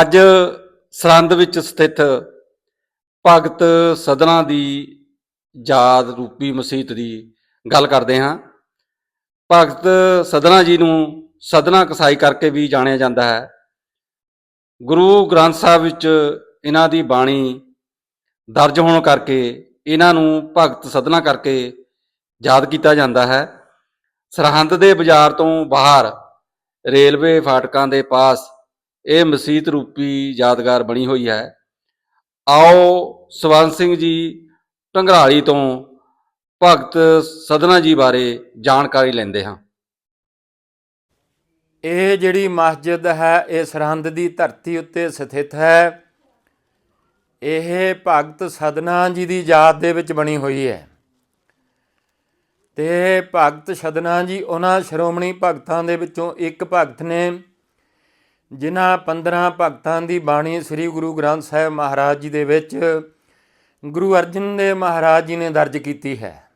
ਅੱਜ ਸਰਹੰਦ ਵਿੱਚ ਸਥਿਤ ਭਗਤ ਸਦਨਾ ਦੀ ਯਾਦ ਰੂਪੀ ਮਸੀਤ ਦੀ ਗੱਲ ਕਰਦੇ ਹਾਂ। ਭਗਤ ਸਦਨਾ ਜੀ ਨੂੰ ਸਦਨਾ ਕਸਾਈ ਕਰਕੇ ਵੀ ਜਾਣਿਆ ਜਾਂਦਾ ਹੈ। ਗੁਰੂ ਗ੍ਰੰਥ ਸਾਹਿਬ ਵਿੱਚ ਇਹਨਾਂ ਦੀ ਬਾਣੀ ਦਰਜ ਹੋਣ ਕਰਕੇ ਇਹਨਾਂ ਨੂੰ ਭਗਤ ਸਦਨਾ ਕਰਕੇ ਯਾਦ ਕੀਤਾ ਜਾਂਦਾ ਹੈ। ਸਰਹੰਦ ਦੇ ਬਾਜ਼ਾਰ ਤੋਂ ਬਾਹਰ ਰੇਲਵੇ ਫਾਟਕਾਂ ਦੇ ਪਾਸ ਇਹ ਮਸੀਤ ਰੂਪੀ ਯਾਦਗਾਰ ਬਣੀ ਹੋਈ ਹੈ। ਆਓ ਸਵੰਤ ਸਿੰਘ ਜੀ ਢੰਗਰਾਲੀ ਤੋਂ ਭਗਤ ਸਦਨਾ ਜੀ ਬਾਰੇ ਜਾਣਕਾਰੀ ਲੈਂਦੇ ਹਾਂ। ਇਹ ਜਿਹੜੀ ਮਸਜਿਦ ਹੈ, ਇਹ ਸਰਹੰਦ ਦੀ ਧਰਤੀ ਉੱਤੇ ਸਥਿਤ ਹੈ। ਇਹ ਭਗਤ ਸਦਨਾ ਜੀ ਦੀ ਯਾਦ ਦੇ ਵਿੱਚ ਬਣੀ ਹੋਈ ਹੈ। ਤੇ ਭਗਤ ਸਦਨਾ ਜੀ, ਉਹਨਾਂ ਸ਼੍ਰੋਮਣੀ ਭਗਤਾਂ ਦੇ ਵਿੱਚੋਂ ਇੱਕ ਭਗਤ ਨੇ ਜਿਨ੍ਹਾਂ 15 ਭਗਤਾਂ ਦੀ ਬਾਣੀ ਸ੍ਰੀ ਗੁਰੂ ਗ੍ਰੰਥ ਸਾਹਿਬ ਮਹਾਰਾਜ ਜੀ ਦੇ ਵਿੱਚ ਗੁਰੂ ਅਰਜਨ ਦੇਵ ਮਹਾਰਾਜ ਜੀ ਨੇ ਦਰਜ ਕੀਤੀ ਹੈ।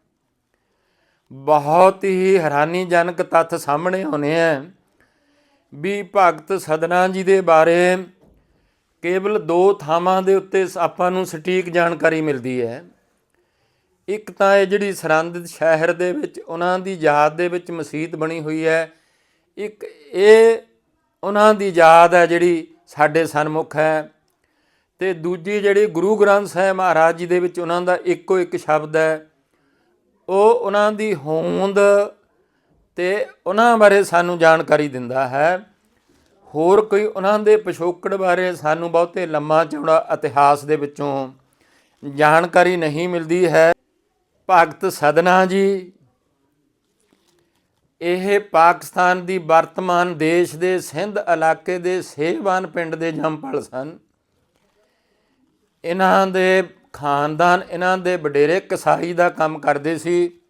ਬਹੁਤ ਹੀ ਹੈਰਾਨੀਜਨਕ ਤੱਥ ਸਾਹਮਣੇ ਆਉਨੇ ਆ ਵੀ ਭਗਤ ਸਦਨਾ ਜੀ ਦੇ ਬਾਰੇ ਕੇਵਲ ਦੋ ਥਾਵਾਂ ਦੇ ਉੱਤੇ ਸ- ਆਪਾਂ ਨੂੰ ਸਟੀਕ ਜਾਣਕਾਰੀ ਮਿਲਦੀ ਹੈ। ਇੱਕ ਤਾਂ ਇਹ ਜਿਹੜੀ ਸਰੰਦ ਸ਼ਹਿਰ ਦੇ ਵਿੱਚ, ਉਹਨਾਂ ਦੀ ਯਾਦ ਦੇ ਵਿੱਚ ਮਸਜਿਦ ਬਣੀ ਹੋਈ ਹੈ। ਇੱਕ ਇਹ ਉਹਨਾਂ ਦੀ ਯਾਦ ਹੈ ਜਿਹੜੀ ਸਾਡੇ ਸਨਮੁਖ ਹੈ। ਤੇ ਦੂਜੀ ਜਿਹੜੀ ਗੁਰੂ ਗ੍ਰੰਥ ਸਾਹਿਬ ਮਹਾਰਾਜ ਜੀ ਦੇ ਵਿੱਚ ਉਹਨਾਂ ਦਾ ਇੱਕੋ ਇੱਕ ਸ਼ਬਦ ਹੈ। ਉਹ ਉਹਨਾਂ ਦੀ ਹੋਂਦ ਤੇ ਉਹਨਾਂ ਬਾਰੇ ਸਾਨੂੰ ਜਾਣਕਾਰੀ ਦਿੰਦਾ ਹੈ। ਹੋਰ ਕੋਈ ਉਹਨਾਂ ਦੇ ਪਿਛੋਕੜ ਬਾਰੇ ਸਾਨੂੰ ਬਹੁਤੇ ਲੰਮਾ ਚੌੜਾ ਇਤਿਹਾਸ ਦੇ ਵਿੱਚੋਂ ਜਾਣਕਾਰੀ ਨਹੀਂ ਮਿਲਦੀ ਹੈ। ਭਗਤ ਸਦਨਾ ਜੀ ਇਹ ਪਾਕਿਸਤਾਨ ਦੀ ਵਰਤਮਾਨ ਦੇਸ਼ ਦੇ ਸਿੰਧ ਇਲਾਕੇ ਦੇ ਸੇਵਾਨ ਪਿੰਡ ਦੇ ਜੰਮਪਲ ਸਨ। ਇਹਨਾਂ ਦੇ ਖਾਨਦਾਨ, ਇਹਨਾਂ ਦੇ ਵਡੇਰੇ ਕਸਾਈ ਦਾ ਕੰਮ ਕਰਦੇ ਸੀ।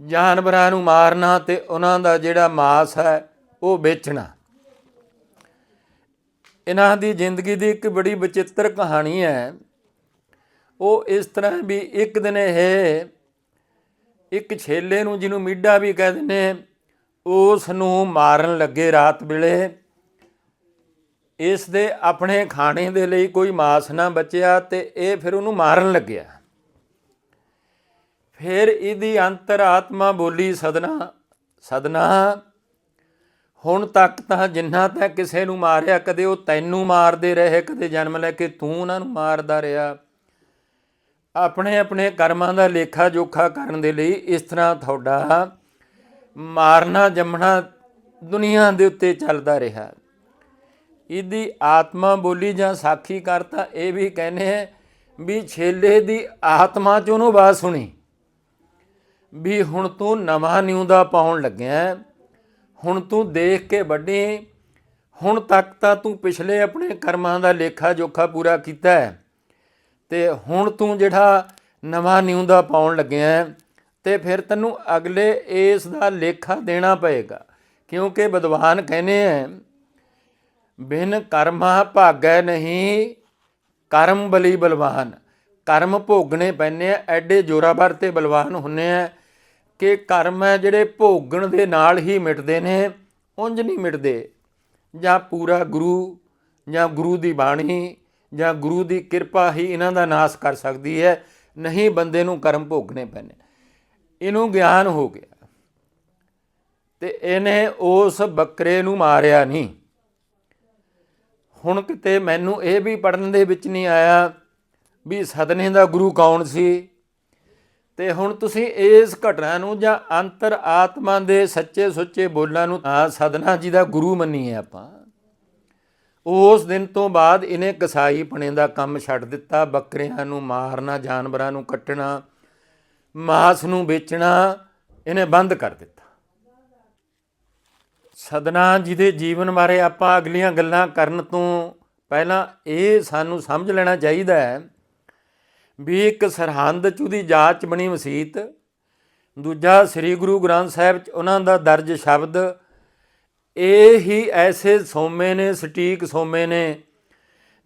ਜਾਨਵਰਾਂ ਨੂੰ ਮਾਰਨਾ ਤੇ ਉਹਨਾਂ ਦਾ ਜਿਹੜਾ ਮਾਸ ਹੈ, ਉਹ ਵੇਚਣਾ। ਇਹਨਾਂ ਦੀ ਜ਼ਿੰਦਗੀ ਦੀ ਇੱਕ ਬੜੀ ਵਿਚਿੱਤਰ ਕਹਾਣੀ ਹੈ। ਉਹ ਇਸ ਤਰ੍ਹਾਂ ਵੀ ਇੱਕ ਦਿਨ ਇਹ ਇੱਕ ਛੇਲੇ ਨੂੰ ਜਿਹਨੂੰ ਮੀਡਾ ਵੀ ਕਹਿ ਦਿੰਦੇ ਉਸ ਨੂੰ ਮਾਰਨ ਲੱਗੇ ਰਾਤ ਵੇਲੇ। ਇਸ ਦੇ ਆਪਣੇ ਖਾਣੇ ਦੇ ਲਈ ਕੋਈ ਮਾਸ ਨਾ ਬਚਿਆ ਤੇ ਇਹ ਫਿਰ ਉਹਨੂੰ ਮਾਰਨ ਲੱਗਿਆ। ਫਿਰ ਇਹਦੀ ਅੰਤਰਾਤਮਾ ਬੋਲੀ, ਸਦਨਾ ਸਦਨਾ, ਹੁਣ ਤੱਕ ਤਾਂ ਜਿੰਨਾ ਤੱਕ ਕਿਸੇ ਨੂੰ ਮਾਰਿਆ, ਕਦੇ ਉਹ ਤੈਨੂੰ ਮਾਰਦੇ ਰਹੇ, ਕਦੇ ਜਨਮ ਲੈ ਕੇ ਤੂੰ ਉਹਨਾਂ ਨੂੰ ਮਾਰਦਾ ਰਿਹਾ। ਆਪਣੇ ਆਪਣੇ ਕਰਮਾਂ ਦਾ ਲੇਖਾ ਜੋਖਾ ਕਰਨ ਦੇ ਲਈ ਇਸ ਤਰ੍ਹਾਂ ਤੁਹਾਡਾ ਮਾਰਨਾ ਜੰਮਣਾ ਦੁਨੀਆ ਦੇ ਉੱਤੇ ਚੱਲਦਾ ਰਿਹਾ। ਇਹਦੀ ਆਤਮਾ ਬੋਲੀ ਜਾਂ ਸਾਖੀ ਕਰਤਾ ਇਹ ਵੀ ਕਹਿੰਦੇ ਹੈ ਵੀ ਛੇਲੇ ਦੀ ਆਤਮਾ ਚ ਉਹਨੂੰ ਬਾਤ ਸੁਣੀ ਵੀ ਹੁਣ ਤੂੰ ਨਵਾਂ ਨਿਉ ਦਾ ਪਾਉਣ ਲੱਗਿਆ, ਹੁਣ ਤੂੰ ਦੇਖ ਕੇ ਵੱਡੀ, ਹੁਣ ਤੱਕ ਤਾਂ ਤੂੰ ਪਿਛਲੇ ਆਪਣੇ ਕਰਮਾਂ ਦਾ ਲੇਖਾ ਜੋਖਾ ਪੂਰਾ ਕੀਤਾ ਹੈ। ਤੇ ਹੁਣ ਤੂੰ ਜਿਹੜਾ ਨਵਾਂ ਨਿਉ ਦਾ ਪਾਉਣ ਲੱਗਿਆ ਹੈ, ਤੇ ਫਿਰ ਤੈਨੂੰ ਅਗਲੇ ਇਸ ਦਾ ਲੇਖਾ ਦੇਣਾ ਪਏਗਾ। ਕਿਉਂਕਿ ਵਿਦਵਾਨ ਕਹਿੰਦੇ ਹੈ ਬਿਨ ਕਰਮਾ ਭਾਗੈ ਨਹੀਂ ਕਰਮ ਬਲੀ ਬਲਵਾਨ। ਕਰਮ ਭੋਗਣੇ ਪੈਣੇ ਆ ਐਡੇ ਜੋਰਾਵਰ ਤੇ ਬਲਵਾਨ ਹੁੰਨੇ ਆ ਕਿ ਕਰਮ ਹੈ ਜਿਹੜੇ ਭੋਗਣ ਦੇ ਨਾਲ ਹੀ ਮਿਟਦੇ ਨੇ ਉਂਝ ਨਹੀਂ ਮਿਟਦੇ। ਜਾਂ ਪੂਰਾ ਗੁਰੂ ਜਾਂ ਗੁਰੂ ਦੀ ਬਾਣੀ ਜਾਂ ਗੁਰੂ ਦੀ ਕਿਰਪਾ ਹੀ ਇਹਨਾਂ ਦਾ ਨਾਸ਼ ਕਰ ਸਕਦੀ ਹੈ, ਨਹੀਂ ਬੰਦੇ ਨੂੰ ਕਰਮ ਭੋਗਣੇ ਪੈਣੇ। ਇਹਨੂੰ ਗਿਆਨ ਹੋ ਗਿਆ। ਤੇ ਇਹਨੇ ਉਸ ਬੱਕਰੇ ਨੂੰ ਮਾਰਿਆ ਨਹੀਂ। ਹੁਣ ਕਿਤੇ ਮੈਨੂੰ ਇਹ ਵੀ ਪੜਨ ਦੇ ਵਿੱਚ ਨਹੀਂ ਆਇਆ ਵੀ ਸਦਨੇ ਦਾ ਗੁਰੂ ਕੌਣ ਸੀ। ਤੇ ਹੁਣ ਤੁਸੀਂ ਇਸ ਘਟਨਾ ਨੂੰ ਜਾਂ ਅੰਤਰ ਆਤਮਾ ਦੇ ਸੱਚੇ ਸੁੱਚੇ ਬੋਲਾਂ ਨੂੰ ਆ ਸਦਨਾ ਜੀ ਦਾ ਗੁਰੂ ਮੰਨੀਏ ਆਪਾਂ। ਉਸ ਦਿਨ ਤੋਂ ਬਾਅਦ ਇਹਨੇ ਕਸਾਈਪਣੇ ਦਾ ਕੰਮ ਛੱਡ ਦਿੱਤਾ। ਬੱਕਰਿਆਂ ਨੂੰ ਮਾਰਨਾ, ਜਾਨਵਰਾਂ ਨੂੰ ਕੱਟਣਾ, ਮਾਸ ਨੂੰ ਵੇਚਣਾ, ਇਹਨੇ ਬੰਦ ਕਰ ਦਿੱਤਾ। ਸਦਨਾ ਜੀ ਦੇ ਜੀਵਨ ਬਾਰੇ ਆਪਾਂ ਅਗਲੀਆਂ ਗੱਲਾਂ ਕਰਨ ਤੋਂ ਪਹਿਲਾਂ ਇਹ ਸਾਨੂੰ ਸਮਝ ਲੈਣਾ ਚਾਹੀਦਾ ਹੈ ਵੀ ਇੱਕ ਸਰਹੰਦ ਚ ਉਹਦੀ ਜਾਤ 'ਚ ਬਣੀ ਮਸੀਤ, ਦੂਜਾ ਸ੍ਰੀ ਗੁਰੂ ਗ੍ਰੰਥ ਸਾਹਿਬ ਚ ਉਹਨਾਂ ਦਾ ਦਰਜ ਸ਼ਬਦ ਇਹ ਹੀ ਐਸੇ ਸੋਮੇ ਨੇ, ਸਟੀਕ ਸੋਮੇ ਨੇ,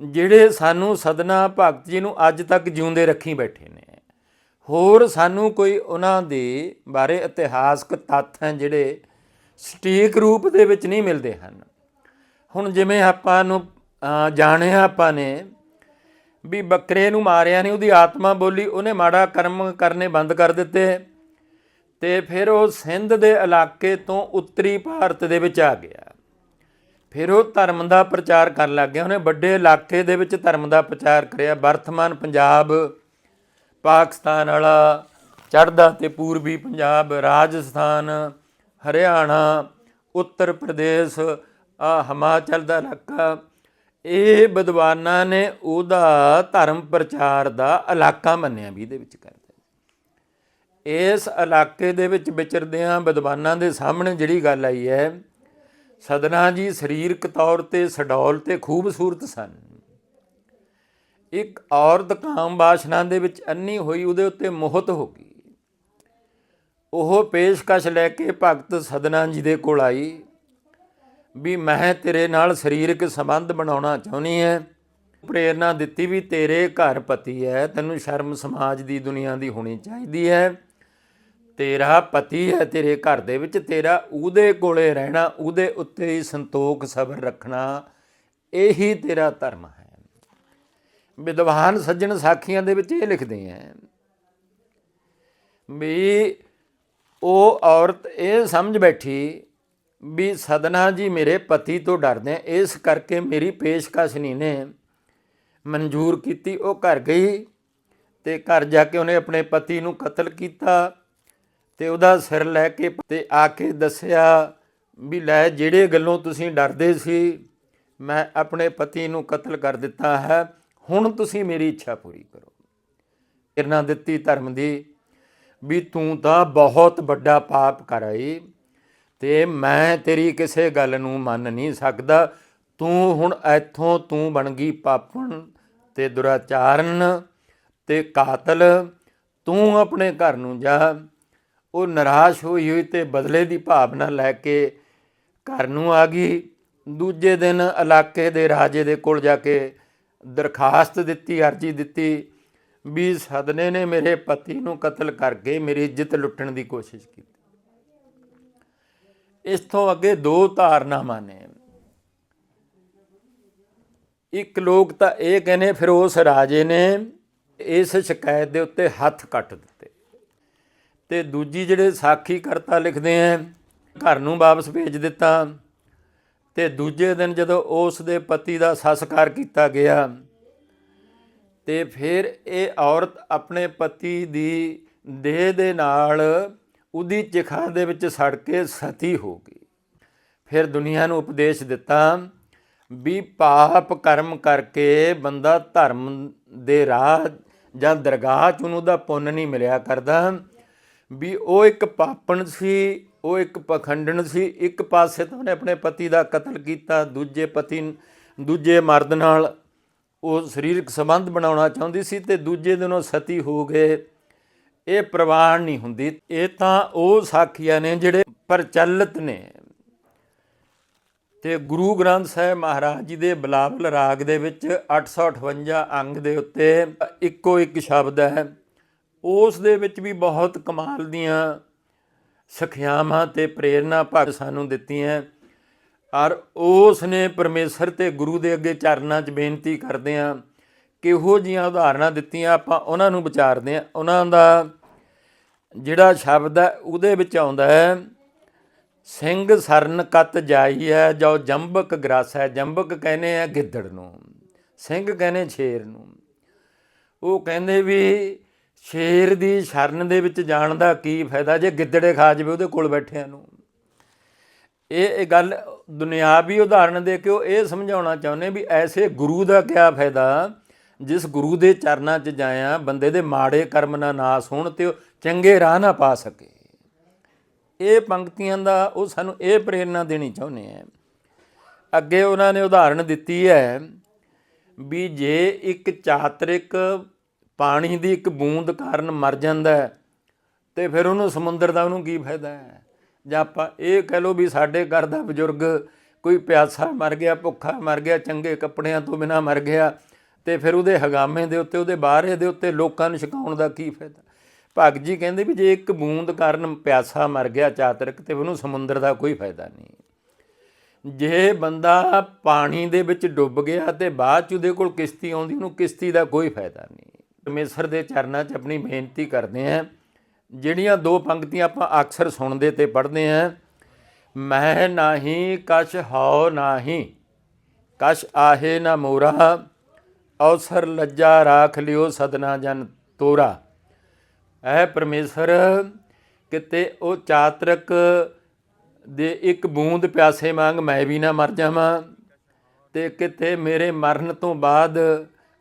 ਜਿਹੜੇ ਸਾਨੂੰ ਸਦਨਾ ਭਗਤ ਜੀ ਨੂੰ ਅੱਜ ਤੱਕ ਜਿਉਂਦੇ ਰੱਖੀ ਬੈਠੇ ਨੇ। ਹੋਰ ਸਾਨੂੰ ਕੋਈ ਉਹਨਾਂ ਦੇ ਬਾਰੇ ਇਤਿਹਾਸਕ ਤੱਥ ਹੈ ਜਿਹੜੇ ਸਟੀਕ ਰੂਪ ਦੇ ਵਿੱਚ ਨਹੀਂ ਮਿਲਦੇ ਹਨ। ਹੁਣ ਜਿਵੇਂ ਆਪਾਂ ਨੂੰ ਜਾਣਿਆ ਆਪਾਂ ਨੇ ਵੀ ਬੱਕਰੇ ਨੂੰ ਮਾਰਿਆ ਨਹੀਂ, ਉਹਦੀ ਆਤਮਾ ਬੋਲੀ, ਉਹਨੇ ਮਾੜਾ ਕਰਮ ਕਰਨੇ ਬੰਦ ਕਰ ਦਿੱਤੇ। ਤੇ ਫਿਰ ਉਹ ਸਿੰਧ ਦੇ ਇਲਾਕੇ ਤੋਂ ਉੱਤਰੀ ਭਾਰਤ ਦੇ ਵਿੱਚ ਆ ਗਿਆ। ਫਿਰ ਉਹ ਧਰਮ ਦਾ ਪ੍ਰਚਾਰ ਕਰਨ ਲੱਗ ਗਿਆ। ਉਹਨੇ ਵੱਡੇ ਇਲਾਕੇ ਦੇ ਵਿੱਚ ਧਰਮ ਦਾ ਪ੍ਰਚਾਰ ਕਰਿਆ। ਵਰਤਮਾਨ ਪੰਜਾਬ, ਪਾਕਿਸਤਾਨ ਵਾਲਾ ਚੜ੍ਹਦਾ ਤੇ ਪੂਰਬੀ ਪੰਜਾਬ, ਰਾਜਸਥਾਨ, ਹਰਿਆਣਾ, ਉੱਤਰ ਪ੍ਰਦੇਸ਼, ਆ ਹਿਮਾਚਲ ਦਾ ਇਲਾਕਾ। ਇਹ ਵਿਦਵਾਨਾਂ ਨੇ ਉਹਦਾ ਧਰਮ ਪ੍ਰਚਾਰ ਦਾ ਇਲਾਕਾ ਮੰਨਿਆ ਵੀ ਇਹਦੇ ਵਿੱਚ ਕਰ ਇਸ ਇਲਾਕੇ ਦੇ ਵਿੱਚ ਵਿਚਰਦਿਆਂ ਵਿਦਵਾਨਾਂ ਦੇ ਸਾਹਮਣੇ ਜਿਹੜੀ ਗੱਲ ਆਈ ਹੈ, ਸਦਨਾ ਜੀ ਸਰੀਰਕ ਤੌਰ ਤੇ ਸਡੌਲ ਤੇ ਖੂਬਸੂਰਤ ਸਨ। ਇੱਕ ਔਰਤ ਕਾਮ ਬਾਸ਼ਨਾ ਦੇ ਵਿੱਚ ਅੰਨੀ ਹੋਈ, ਉਹਦੇ ਉੱਤੇ ਮੋਹਤ ਹੋ ਗਈ। ਉਹ ਪੇਸ਼ਕਸ਼ ਲੈ ਕੇ ਭਗਤ ਸਦਨਾ ਜੀ ਦੇ ਕੋਲ ਆਈ, ਵੀ ਮੈਂ ਤੇਰੇ ਨਾਲ ਸਰੀਰਕ ਸੰਬੰਧ ਬਣਾਉਣਾ ਚਾਹੁੰਦੀ ਐ। ਪ੍ਰੇਰਣਾ ਦਿੱਤੀ ਵੀ ਤੇਰੇ ਘਰ ਪਤੀ ਹੈ ਤੈਨੂੰ ਸ਼ਰਮ ਸਮਾਜ ਦੀ ਦੁਨੀਆ ਦੀ ਹੋਣੀ ਚਾਹੀਦੀ ਹੈ ਤੇਰਾ ਪਤੀ ਹੈ ਤੇਰੇ ਘਰ ਦੇ ਵਿੱਚ, ਤੇਰਾ ਉਹਦੇ ਕੋਲੇ ਰਹਿਣਾ, ਉਹਦੇ ਉੱਤੇ ਹੀ ਸੰਤੋਖ ਸਬਰ ਰੱਖਣਾ, ਇਹੀ ਤੇਰਾ ਧਰਮ ਹੈ। ਵਿਦਵਾਨ ਸੱਜਣ ਸਾਖੀਆਂ ਦੇ ਵਿੱਚ ਇਹ ਲਿਖਦੇ ਆ ਵੀ ਉਹ ਔਰਤ ਇਹ ਸਮਝ ਬੈਠੀ ਵੀ ਸਦਨਾ ਜੀ ਮੇਰੇ ਪਤੀ ਤੋਂ ਡਰਦੇ ਆ ਇਸ ਕਰਕੇ ਮੇਰੀ ਪੇਸ਼ਕਸ਼ ਨਹੀਂ ਨੇ। ਮਨਜ਼ੂਰ ਕੀਤੀ, ਉਹ ਘਰ ਗਈ ਤੇ ਘਰ ਜਾ ਕੇ ਉਹਨੇ ਆਪਣੇ ਪਤੀ ਨੂੰ ਕਤਲ ਕੀਤਾ। ਤੇ ਉਹਦਾ ਸਿਰ ਲੈ ਕੇ ਤੇ ਆ ਕੇ ਦੱਸਿਆ ਵੀ ਲੈ ਜਿਹੜੇ ਗੱਲੋਂ ਤੁਸੀਂ ਡਰਦੇ ਸੀ, ਮੈਂ ਆਪਣੇ ਪਤੀ ਨੂੰ ਕਤਲ ਕਰ ਦਿੱਤਾ ਹੈ, ਹੁਣ ਤੁਸੀਂ ਮੇਰੀ ਇੱਛਾ ਪੂਰੀ ਕਰੋ। ਪ੍ਰੇਰਨਾ ਦਿੱਤੀ ਧਰਮ ਦੀ ਵੀ ਤੂੰ ਤਾਂ ਬਹੁਤ ਵੱਡਾ ਪਾਪ ਕਰ ਆਈ ਤੇ ਮੈਂ ਤੇਰੀ ਕਿਸੇ ਗੱਲ ਨੂੰ ਮੰਨ ਨਹੀਂ ਸਕਦਾ। ਤੂੰ ਹੁਣ ਇੱਥੋਂ ਤੂੰ ਬਣ ਗਈ ਪਾਪਣ ਤੇ ਦੁਰਾਚਾਰਨ ਤੇ ਕਾਤਲ। ਤੂੰ ਆਪਣੇ ਘਰ ਨੂੰ ਜਾ ਉਹ ਨਿਰਾਸ਼ ਹੋਈ ਹੋਈ ਤੇ ਬਦਲੇ ਦੀ ਭਾਵਨਾ ਲੈ ਕੇ ਘਰ ਨੂੰ ਆ ਗਈ। ਦੂਜੇ ਦਿਨ ਇਲਾਕੇ ਦੇ ਰਾਜੇ ਦੇ ਕੋਲ ਜਾ ਕੇ ਦਰਖਾਸਤ ਦਿੱਤੀ, ਅਰਜੀ ਦਿੱਤੀ ਵੀ ਸਦਨੇ ਨੇ ਮੇਰੇ ਪਤੀ ਨੂੰ ਕਤਲ ਕਰਕੇ ਮੇਰੀ ਇੱਜ਼ਤ ਲੁੱਟਣ ਦੀ ਕੋਸ਼ਿਸ਼ ਕੀਤੀ। ਇਸ ਤੋਂ ਅੱਗੇ ਦੋ ਧਾਰਨਾਵਾਂ ਨੇ। ਇੱਕ ਲੋਕ ਤਾਂ ਇਹ ਕਹਿੰਦੇ, ਫਿਰ ਉਸ ਰਾਜੇ ਨੇ ਇਸ ਸ਼ਿਕਾਇਤ ਦੇ ਉੱਤੇ ਹੱਥ ਕੱਟ ਦਿੱਤਾ। ਤੇ ਦੂਜੀ ਜਿਹੜੇ ਸਾਖੀ ਕਰਤਾ ਲਿਖਦੇ ਆ, ਘਰ ਨੂੰ ਵਾਪਸ ਭੇਜ ਦਿੱਤਾ। ਤੇ ਦੂਜੇ ਦਿਨ ਜਦੋਂ ਉਸ ਦੇ ਪਤੀ ਦਾ ਸੰਸਕਾਰ ਕੀਤਾ ਗਿਆ, ਤੇ ਫਿਰ ਇਹ ਔਰਤ ਆਪਣੇ ਪਤੀ ਦੀ ਦੇਹ ਦੇ ਨਾਲ ਉਹਦੀ ਚਿਖਾ ਦੇ ਵਿੱਚ ਸੜ ਕੇ ਸਤੀ ਹੋ ਗਈ। ਫਿਰ ਦੁਨੀਆ ਨੂੰ ਉਪਦੇਸ਼ ਦਿੱਤਾ ਵੀ ਪਾਪ ਕਰਮ ਕਰਕੇ ਬੰਦਾ ਧਰਮ ਦੇ ਰਾਹ ਜਾਂ ਦਰਗਾਹ ਚ ਉਹਨੂੰ ਦਾ ਪੁੰਨ ਨਹੀਂ ਮਿਲਿਆ ਕਰਦਾ। ਵੀ ਉਹ ਇੱਕ ਪਾਪਣ ਸੀ, ਉਹ ਇੱਕ ਪਖੰਡਣ ਸੀ, ਇੱਕ ਪਾਸੇ ਤਾਂ ਉਹਨੇ ਆਪਣੇ ਪਤੀ ਦਾ ਕਤਲ ਕੀਤਾ, ਦੂਜੇ ਪਤੀ ਦੂਜੇ ਮਰਦ ਨਾਲ ਉਹ ਸਰੀਰਕ ਸੰਬੰਧ ਬਣਾਉਣਾ ਚਾਹੁੰਦੀ ਸੀ ਤੇ ਦੂਜੇ ਦਿਨ ਉਹ ਸਤੀ ਹੋ ਗਏ। ਇਹ ਪ੍ਰਵਾਨ ਨਹੀਂ ਹੁੰਦੀ। ਇਹ ਤਾਂ ਉਹ ਸਾਖੀਆਂ ਨੇ ਜਿਹੜੇ ਪ੍ਰਚਲਿਤ ਨੇ। ਤੇ ਗੁਰੂ ਗ੍ਰੰਥ ਸਾਹਿਬ ਮਹਾਰਾਜ ਜੀ ਦੇ ਬਲਾਵਲ ਰਾਗ ਦੇ ਵਿੱਚ 858 ਅੰਗ ਦੇ ਉੱਤੇ ਇੱਕੋ ਇੱਕ ਸ਼ਬਦ ਹੈ। ਉਸ ਦੇ ਵਿੱਚ ਵੀ ਬਹੁਤ ਕਮਾਲ ਦੀਆਂ ਸਿੱਖਿਆਵਾਂ ਤੇ ਪ੍ਰੇਰਨਾ ਭਗ ਸਾਨੂੰ ਦਿੱਤੀਆਂ। ਔਰ ਉਸ ਨੇ ਪਰਮੇਸ਼ਰ ਤੇ ਗੁਰੂ ਦੇ ਅੱਗੇ ਚਰਨਾਂ 'ਚ ਬੇਨਤੀ ਕਰਦੇ ਆ ਕਿਹੋ ਜੀਆਂ ਉਦਾਹਰਨਾਂ ਦਿੱਤੀਆਂ, ਆਪਾਂ ਉਹਨਾਂ ਨੂੰ ਵਿਚਾਰਦੇ ਆ ਉਹਨਾਂ ਦਾ ਜਿਹੜਾ ਸ਼ਬਦ ਹੈ, ਉਹਦੇ ਵਿੱਚ ਆਉਂਦਾ ਹੈ, ਸਿੰਘ ਸਰਨ ਕਤ ਜਾਈ ਹੈ, ਜੋ ਜੰਬਕ ਗ੍ਰਸ। ਹੈ ਜੰਬਕ ਕਹਿੰਦੇ ਆ ਗਿੱਦੜ ਨੂੰ, ਸਿੰਘ ਕਹਿੰਦੇ ਸ਼ੇਰ ਨੂੰ। ਉਹ ਕਹਿੰਦੇ ਵੀ ਸ਼ੇਰ ਦੀ ਸ਼ਰਨ ਦੇ ਵਿੱਚ ਜਾਣ ਦਾ ਕੀ ਫਾਇਦਾ? ਜੇ ਗਿੱਦੜੇ ਖਾ ਜਵੇ ਉਹਦੇ ਕੋਲ ਬੈਠਿਆਂ ਨੂੰ। ਇਹ ਇਹ ਗੱਲ ਦੁਨਿਆਵੀ ਉਦਾਹਰਣ ਦੇ ਕੇ ਉਹ ਇਹ ਸਮਝਾਉਣਾ ਚਾਹੁੰਦੇ ਵੀ ਐਸੇ ਗੁਰੂ ਦਾ ਕਿਆ ਫਾਇਦਾ? ਜਿਸ ਗੁਰੂ ਦੇ ਚਰਨਾਂ 'ਚ ਜਾਇਆ, ਬੰਦੇ ਦੇ ਮਾੜੇ ਕਰਮ ਨਾ ਨਾਸ ਹੋਣ ਤੇ ਉਹ ਚੰਗੇ ਰਾਹ ਨਾ ਪਾ ਸਕੇ। ਇਹ ਪੰਕਤੀਆਂ ਦਾ ਉਹ ਸਾਨੂੰ ਇਹ ਪ੍ਰੇਰਣਾ ਦੇਣੀ ਚਾਹੁੰਦੇ ਆ। ਅੱਗੇ ਉਹਨਾਂ ਨੇ ਉਦਾਹਰਣ ਦਿੱਤੀ ਹੈ ਵੀ ਜੇ ਇੱਕ ਚਾਤਰਿਕ ਪਾਣੀ ਦੀ ਇੱਕ ਬੂੰਦ ਕਾਰਨ ਮਰ ਜਾਂਦਾ ਹੈ, ਤੇ ਫਿਰ ਉਹਨੂੰ ਸਮੁੰਦਰ ਦਾ ਉਹਨੂੰ ਕੀ ਫਾਇਦਾ ਹੈ? ਜਾਂ ਆਪਾਂ ਇਹ ਕਹਿ ਲਓ ਵੀ ਸਾਡੇ ਘਰ ਦਾ ਬਜ਼ੁਰਗ ਕੋਈ ਪਿਆਸਾ ਮਰ ਗਿਆ ਭੁੱਖਾ ਮਰ ਗਿਆ ਚੰਗੇ ਕੱਪੜਿਆਂ ਤੋਂ ਬਿਨਾ ਮਰ ਗਿਆ ਤੇ ਫਿਰ ਉਹਦੇ ਹਗਾਮੇ ਦੇ ਉੱਤੇ ਉਹਦੇ ਬਾਹਰੇ ਦੇ ਉੱਤੇ ਲੋਕਾਂ ਨੂੰ ਛਕਾਉਣ ਦਾ ਕੀ ਫਾਇਦਾ? ਭਗਤ ਜੀ ਕਹਿੰਦੇ ਵੀ ਜੇ ਇੱਕ ਬੂੰਦ ਕਾਰਨ ਪਿਆਸਾ ਮਰ ਗਿਆ ਚਾਤਰਕ ਤੇ ਉਹਨੂੰ ਸਮੁੰਦਰ ਦਾ ਕੋਈ ਫਾਇਦਾ ਨਹੀਂ। ਜੇ ਬੰਦਾ ਪਾਣੀ ਦੇ ਵਿੱਚ ਡੁੱਬ ਗਿਆ ਤੇ ਬਾਅਦ ਚ ਉਹਦੇ ਕੋਲ ਕਿਸ਼ਤੀ ਆਉਂਦੀ ਉਹਨੂੰ ਕਿਸ਼ਤੀ ਦਾ ਕੋਈ ਫਾਇਦਾ ਨਹੀਂ। ਪਰਮੇਸ਼ਰ ਦੇ ਚਰਨਾਂ 'ਚ ਆਪਣੀ ਬੇਨਤੀ ਕਰਦੇ ਆਂ ਜਿਹੜੀਆਂ ਦੋ ਪੰਕਤੀਆਂ ਆਪਾਂ ਅਕਸਰ ਸੁਣਦੇ ਤੇ ਪੜ੍ਹਦੇ ਆਂ ਮੈਂ ਨਾਹੀ, ਕਛ ਹਉ ਨਾਹੀ। ਕਛ ਆਹੇ ਨਾ ਮੋਰਾ ਔਸਰ ਲੱਜਾ ਰਾਖ ਲਿਓ ਸਦਨਾ ਜਨ ਤੋਰਾ। ਐ ਪਰਮੇਸ਼ਰ, ਕਿਤੇ ਉਹ ਚਾਤਰਕ ਦੇ ਇੱਕ ਬੂੰਦ ਪਿਆਸੇ ਵਾਂਗ ਮੈਂ ਵੀ ਨਾ ਮਰ ਜਾਵਾਂ ਤੇ ਕਿਤੇ ਮੇਰੇ ਮਰਨ ਤੋਂ ਬਾਅਦ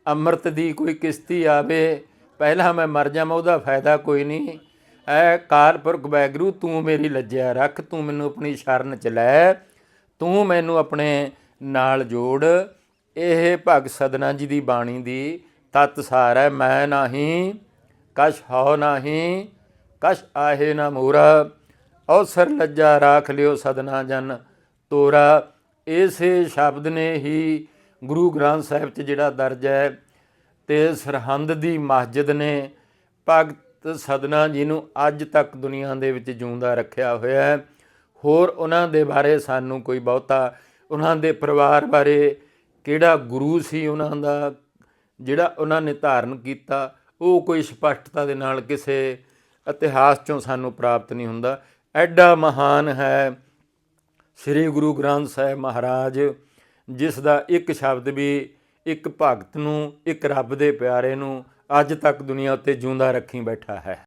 ਅੰਮ੍ਰਿਤ ਦੀ ਕੋਈ ਕਿਸ਼ਤੀ ਆਵੇ, ਪਹਿਲਾਂ ਮੈਂ ਮਰ ਜਾਵਾਂ, ਉਹਦਾ ਫਾਇਦਾ ਕੋਈ ਨਹੀਂ। ਐ ਕਾਲਪੁਰਖ ਵੈਗਰੂ, ਤੂੰ ਮੇਰੀ ਲੱਜਿਆ ਰੱਖ, ਤੂੰ ਮੈਨੂੰ ਆਪਣੀ ਸ਼ਰਨ ਚ ਲੈ, ਤੂੰ ਮੈਨੂੰ ਆਪਣੇ ਨਾਲ ਜੋੜ। ਇਹ ਭਗਤ ਸਦਨਾ ਜੀ ਦੀ ਬਾਣੀ ਦੀ ਤਤ ਸਾਰ ਹੈ, ਮੈਂ ਨਹੀਂ, ਕਛ ਹੋ ਨਹੀਂ, ਕਛ ਆਹੇ ਨਾ ਮੂਰਾ। ਔਸਰ ਲੱਜਾ, ਰਾਖ ਲਿਓ ਸਦਨਾ ਜਨ ਤੋਰਾ। ਇਸੇ ਸ਼ਬਦ ਨੇ ਹੀ ਗੁਰੂ ਗ੍ਰੰਥ ਸਾਹਿਬ 'ਚ ਜਿਹੜਾ ਦਰਜ ਹੈ ਤੇ ਸਰਹੰਦ ਦੀ ਮਸਜਿਦ ਨੇ ਭਗਤ ਸਦਨਾ ਜੀ ਨੂੰ ਅੱਜ ਤੱਕ ਦੁਨੀਆ ਦੇ ਵਿੱਚ ਜਿਉਂਦਾ ਰੱਖਿਆ ਹੋਇਆ ਹੈ। ਹੋਰ ਉਹਨਾਂ ਦੇ ਬਾਰੇ ਸਾਨੂੰ ਕੋਈ ਬਹੁਤਾ, ਉਹਨਾਂ ਦੇ ਪਰਿਵਾਰ ਬਾਰੇ ਕਿਹੜਾ ਗੁਰੂ ਸੀ ਉਹਨਾਂ ਦਾ, ਜਿਹੜਾ ਉਹਨਾਂ ਨੇ ਧਾਰਨ ਕੀਤਾ, ਉਹ ਕੋਈ ਸਪਸ਼ਟਤਾ ਦੇ ਨਾਲ ਕਿਸੇ ਇਤਿਹਾਸ ਚੋਂ ਸਾਨੂੰ ਪ੍ਰਾਪਤ ਨਹੀਂ ਹੁੰਦਾ। ਐਡਾ ਮਹਾਨ ਹੈ ਸ੍ਰੀ ਗੁਰੂ ਗ੍ਰੰਥ ਸਾਹਿਬ ਮਹਾਰਾਜ। ਜਿਸ ਦਾ ਇੱਕ ਸ਼ਬਦ ਵੀ ਇੱਕ ਭਗਤ ਨੂੰ, ਇੱਕ ਰੱਬ ਦੇ ਪਿਆਰੇ ਨੂੰ ਅੱਜ ਤੱਕ ਦੁਨੀਆ ਉੱਤੇ ਜਿਉਂਦਾ ਰੱਖੀ ਬੈਠਾ ਹੈ।